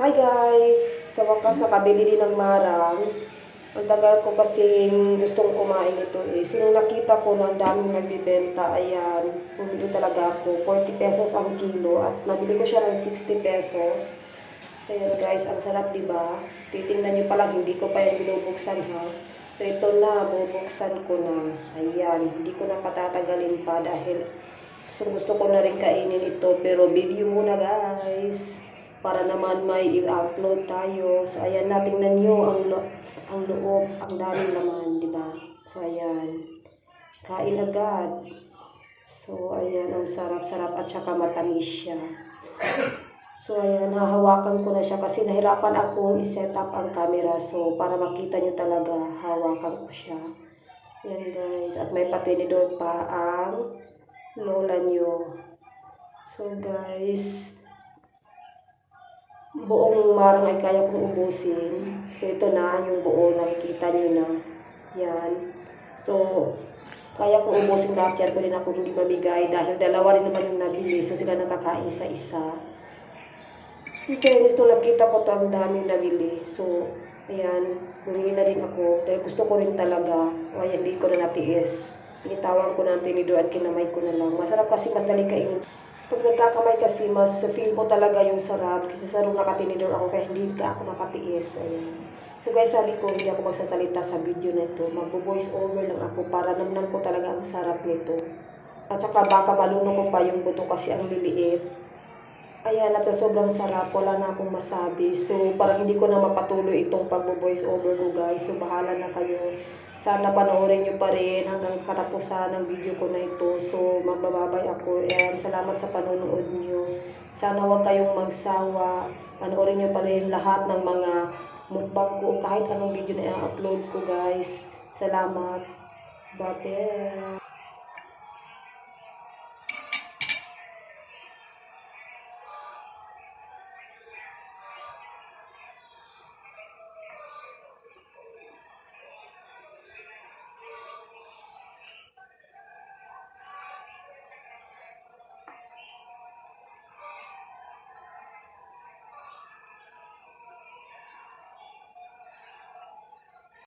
Hi guys! Sa wakas nakabili din ng marang. Ang tagal ko kasing gustong kumain ito eh. So nung nakita ko na ang daming nagbibenta, ayan, bumili talaga ako. 40 pesos ang kilo at nabili ko siya ng 60 pesos. So ayan guys, ang sarap di ba? Titingnan niyo pa lang, hindi ko pa yan binubuksan ha. So ito na, bubuksan ko na. Ayan, hindi ko na patatagalin pa dahil So gusto ko na rin kainin ito pero video muna guys para naman may i-upload tayo. So ayan na tingnan niyo ang lo- ang loob, ang daming laman, di ba? So ayan. Kain agad. So ayan ang sarap-sarap at saka matamis siya. So ayan, hahawakan ko na siya kasi nahirapan akong i-set up ang camera. So para makita niyo talaga, hawakan ko siya. Yan guys, at may patinidor pa ang lola nyo. So guys, buong marang ay kaya kong ubusin. So ito na yung buo, nakikita nyo na. Yan. So, kaya kong ubusin lahat yan. Pwede na akong hindi mamigay dahil dalawa rin naman yung nabili. So sila nakakain sa isa. In fairness, nung nakita ko to ang daming nabili. So, ayan, bumili na rin ako. Dahil gusto ko rin talaga. O hindi ko na natiis. Initawan ko na ang tinidor at kinamay ko na lang. Masarap kasi mas dali kainin. Pag nagkakamay kasi, mas feel mo talaga yung sarap. Kasi sa room nakatinidor ako kaya hindi ka ako nakatiis. Ayan. So guys, sabi ko, hindi ako magsasalita sa video na ito. Magbo-voice over lang ako para namnam ko talaga ang sarap nito. At saka baka malunok ko pa yung buto kasi ang liliit. Ayan, at sa sobrang sarap, wala na akong masabi. So, parang hindi ko na mapatuloy itong pagbo-voice over ko, guys. So, bahala na kayo. Sana panoorin nyo pa rin hanggang katapusan ng video ko na ito. So, magbababay ako. And salamat sa panonood nyo. Sana huwag kayong magsawa. Panoorin nyo pa rin lahat ng mga mukbang ko. Kahit anong video na i-upload ko, guys. Salamat. Bye